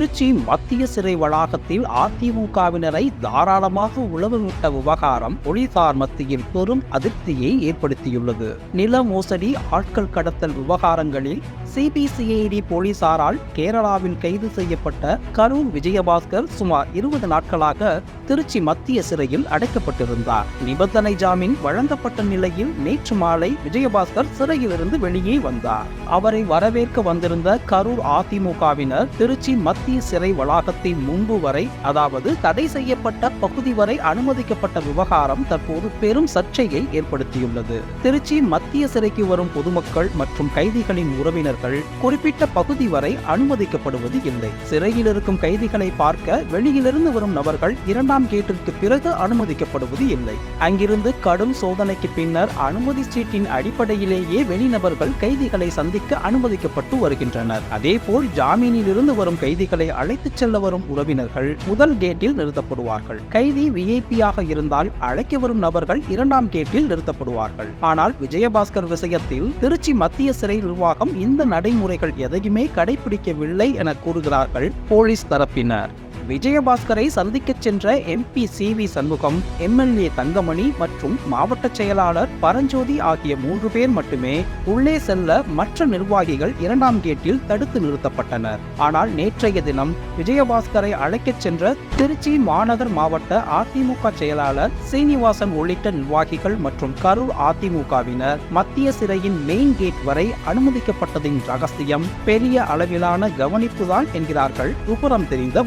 திருச்சி மத்திய சிறை வளாகத்தில் அதிமுகவினரை தாராளமாக உழவுவிட்ட விவகாரம் போலீசார் மத்தியில் பெரும் அதிருப்தியை ஏற்படுத்தியுள்ளது. நில மோசடி ஆட்கள் கடத்தல் விவகாரங்களில் சிபிசிஐடி போலீசாரால் கேரளாவில் கைது செய்யப்பட்ட கரூர் விஜயபாஸ்கர் சுமார் இருபது நாட்களாக திருச்சி மத்திய சிறையில் அடைக்கப்பட்டிருந்தார். நிபந்தனை ஜாமீன் வழங்கப்பட்ட நிலையில் நேற்று மாலை விஜயபாஸ்கர் சிறையிலிருந்து வெளியே வந்தார். அவரை வரவேற்க வந்திருந்த கரூர் அதிமுகவினர் திருச்சி மத்திய சிறை வளாகத்தின் முன்பு வரை அதாவது தடை செய்யப்பட்ட பகுதி வரை அனுமதிக்கப்பட்ட விவகாரம் தற்போது பெரும் சர்ச்சையை ஏற்படுத்தியுள்ளது. திருச்சி மத்திய சிறைக்கு வரும் பொதுமக்கள் மற்றும் கைதிகளின் உறவினர்கள் குறிப்பிட்ட பகுதி வரை அனுமதிக்கப்படுவது இல்லை. சிறையில் இருக்கும் கைதிகளை பார்க்க வெளியிலிருந்து வரும் நபர்கள் இரண்டாம் கேட்டிற்கு பிறகு அனுமதிக்கப்படுவது இல்லை. அங்கிருந்து கடும் சோதனைக்கு பின்னர் அனுமதி சீட்டின் அடிப்படையிலேயே வெளிநபர்கள் கைதிகளை சந்திக்க அனுமதிக்கப்பட்டு வருகின்றனர். அதேபோல் ஜாமீனில் இருந்து வரும் கைதிகள் அழைத்துச் செல்ல வரும் உறவினர்கள் முதல் கேட்டில் நிறுத்தப்படுவார்கள். கைதி விஐபியாக இருந்தால் அழைக்க வரும் நபர்கள் இரண்டாம் கேட்டில் நிறுத்தப்படுவார்கள். ஆனால் விஜயபாஸ்கர் விஷயத்தில் திருச்சி மத்திய சிறை நிர்வாகம் இந்த நடைமுறைகள் எதையுமே கடைபிடிக்கவில்லை என கூறுகிறார்கள் போலீஸ் தரப்பினர். விஜயபாஸ்கரை சந்திக்கச் சென்ற MP C V Shanmugam MLA Thangamani மற்றும் மாவட்ட செயலாளர் பரஞ்சோதி ஆகிய மூன்று பேர் மட்டுமே உள்ளே செல்ல மற்ற நிர்வாகிகள் இரண்டாம் கேட்டில் தடுத்து நிறுத்தப்பட்டனர். ஆனால் நேற்றைய தினம் விஜயபாஸ்கரை அழைக்கச் சென்ற திருச்சி மாநகர் மாவட்ட அதிமுக செயலாளர் சீனிவாசன் உள்ளிட்ட நிர்வாகிகள் மற்றும் கரூர் அதிமுகவினர் மத்திய சிறையின் மெயின் கேட் வரை அனுமதிக்கப்பட்டதின் ரகசியம் பெரிய அளவிலான கவனிப்புதான் என்கிறார்கள். விபரம் தெரிந்த